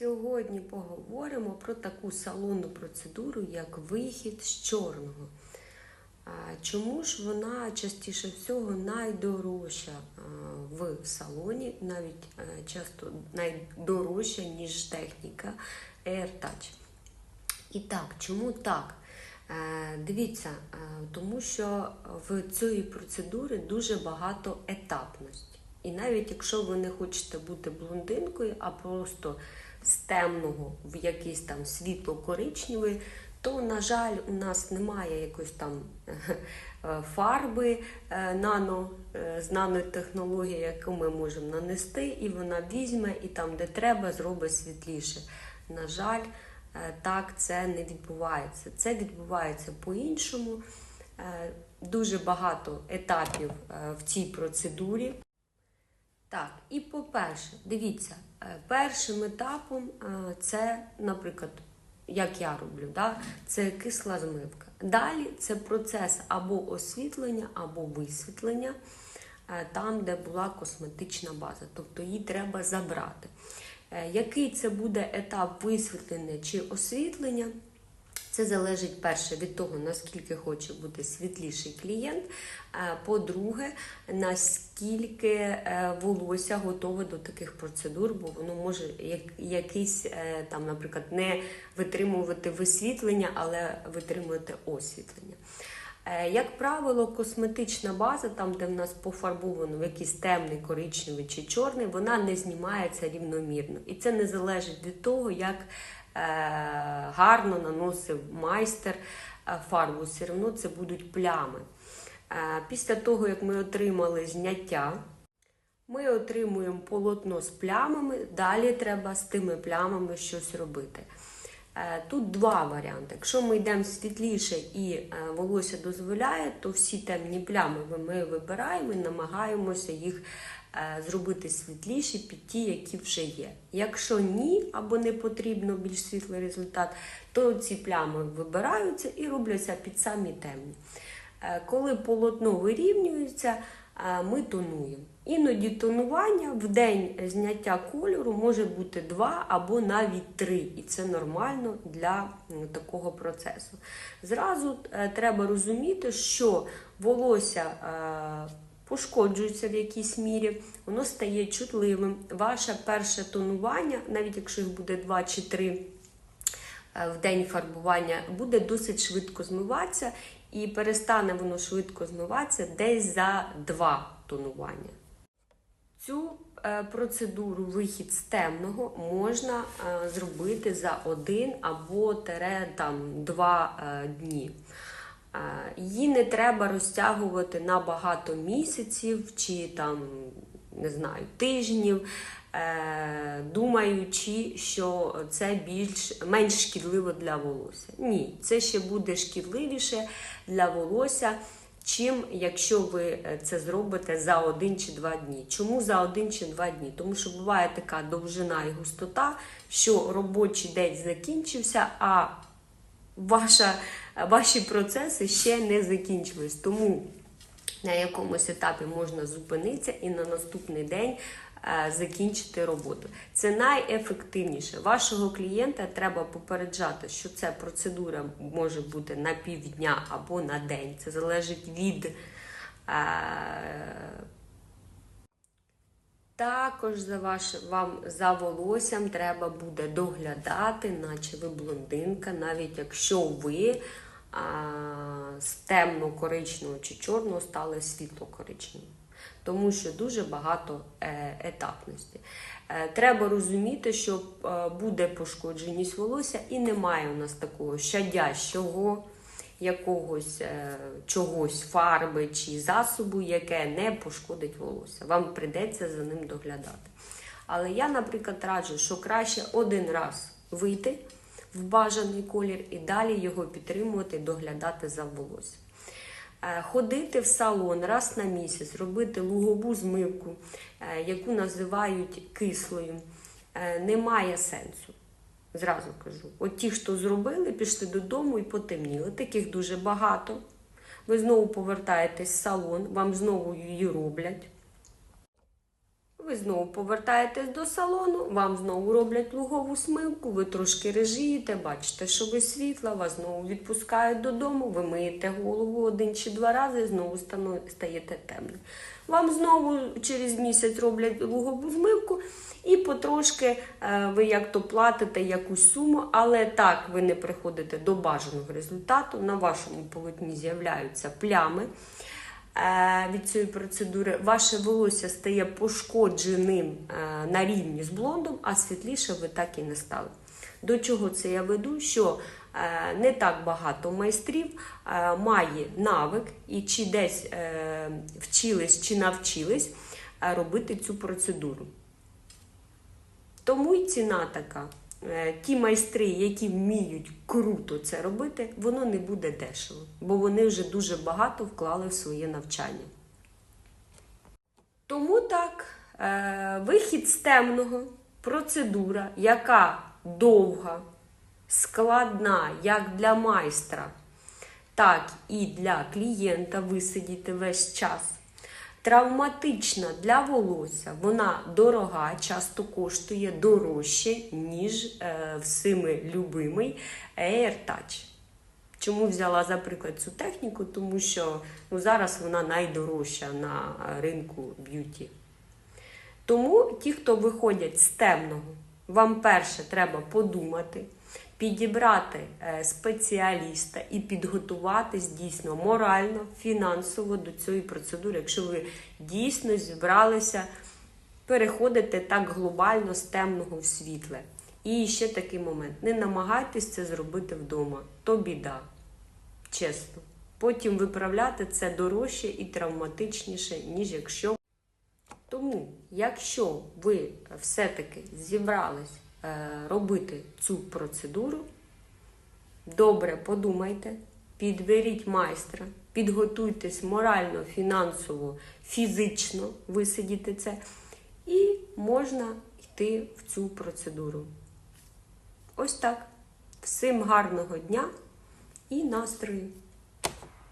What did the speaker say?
Сьогодні поговоримо про таку салонну процедуру, як вихід з чорного. Чому ж вона частіше всього найдорожча в салоні, навіть часто найдорожча, ніж техніка AirTouch. І так, чому так? Дивіться, тому що в цієї процедури дуже багато етапності. І навіть якщо ви не хочете бути блондинкою, а просто з темного в якийсь там світло-коричневий, то, на жаль, у нас немає якоїсь там е, фарби е, нано, е, з нанотехнології, яку ми можемо нанести, і вона візьме і там, де треба, зробить світліше. На жаль, так це не відбувається. Це відбувається по-іншому. Дуже багато етапів в цій процедурі. Так, і по-перше, дивіться, е, першим етапом е, це, наприклад, як я роблю, да? це кисла змивка. Далі це процес або освітлення, або висвітлення е, там, де була косметична база, тобто її треба забрати. Який це буде етап висвітлення чи освітлення? Це залежить перше від того, наскільки хоче бути світліший клієнт. По-друге, наскільки е, волосся готове до таких процедур, бо воно може як- якийсь е, там, наприклад, не витримувати висвітлення, але витримувати освітлення. Е, Як правило, косметична база, там, де в нас пофарбовано в якийсь темний, коричневий чи чорний, вона не знімається рівномірно. І це не залежить від того, як гарно наносив майстер е, фарбу. Все одно це будуть плями. Е, Після того, як ми отримали зняття, ми отримуємо полотно з плямами, далі треба з тими плямами щось робити. Е, Тут два варіанти. Якщо ми йдемо світліше і е, волосся дозволяє, то всі темні плями ми вибираємо і намагаємося їх е, зробити світліші під ті, які вже є. Якщо ні, або не потрібно більш світлий результат, то ці плями вибираються і робляться під самі темні. Е, Коли полотно вирівнюється, е, ми тонуємо. Іноді тонування в день зняття кольору може бути два або навіть три, і це нормально для такого процесу. Зразу е, треба розуміти, що волосся е, пошкоджується в якійсь мірі, воно стає чутливим. Ваше перше тонування, навіть якщо їх буде два чи три е, в день фарбування, буде досить швидко змиватися, і перестане воно швидко змиватися десь за два тонування. Цю е, процедуру вихід з темного можна е, зробити за один або тере, там, два дні. Її не треба розтягувати на багато місяців чи там, не знаю, тижнів, е, думаючи, що це більш менш шкідливо для волосся. Ні, це ще буде шкідливіше для волосся чим якщо ви е, це зробите за один чи два дні. Чому за один чи два дні? Тому що буває така довжина і густота, що робочий день закінчився, а ваша, ваші процеси ще не закінчились. Тому на якомусь етапі можна зупинитися і на наступний день е, закінчити роботу. Це найефективніше. Вашого клієнта треба попереджати, що ця процедура може бути на півдня або на день. Це залежить від. е, також за ваш, вам за волоссям треба буде доглядати, наче ви блондинка, навіть якщо ви а, з темно-коричневого чи чорного стали світло-коричневим. Тому що дуже багато е, етапності. Е, треба розуміти, що е, буде пошкодженість волосся, і немає у нас такого щадящого якогось е, чогось фарби чи засобу, яке не пошкодить волосся. Вам прийдеться за ним доглядати. Але я, наприклад, раджу, що краще один раз вийти в бажаний колір і далі його підтримувати, доглядати за волоссям. Е, Ходити в салон раз на місяць, робити лугову змивку, е, яку називають кислою, немає сенсу. Зразу кажу. От ті, хто зробили, пішли додому і потемніли. Таких дуже багато. Ви знову повертаєтесь в салон, вам знову її роблять. Ви знову повертаєтесь до салону, вам знову роблять лугову смивку, ви трошки режієте, бачите, що ви світла, вас знову відпускають додому, ви миєте голову один чи два рази, знову стаєте темним. Вам знову через місяць роблять лугову змивку, і потрошки е, ви як то платите якусь суму, але так ви не приходите до бажаного результату. На вашому полотні з'являються плями від цієї процедури. Ваше волосся стає пошкодженим е, на рівні з блондом, а світліше ви так і не стали. До чого це я веду? Що е, не так багато майстрів е, має навик і чи десь е, вчились чи навчились е, робити цю процедуру. Тому й ціна така. Е, Ті майстри, які вміють круто це робити, воно не буде дешево, бо вони вже дуже багато вклали в своє навчання. Тому так, е, вихід з темного, процедура, яка довга, складна як для майстра, так і для клієнта висидіти весь час. Травматична для волосся, вона дорога, часто коштує дорожче, ніж е, всіми любимий Air Touch. Чому взяла за приклад цю техніку? Тому що ну, зараз вона найдорожча на ринку б'юті. Тому ті, хто виходять з темного, вам перше треба подумати, підібрати е, спеціаліста і підготуватись дійсно морально, фінансово до цієї процедури, якщо ви дійсно зібралися переходити так глобально з темного в світле. І ще такий момент: не намагайтесь це зробити вдома, то біда. Чесно. Потім виправляти це дорожче і травматичніше, ніж якщо. Тому, якщо ви все-таки зібрались робити цю процедуру, добре подумайте, підберіть майстра, підготуйтесь морально, фінансово, фізично висидіти це, і можна йти в цю процедуру. Ось так. Всім гарного дня і настрою!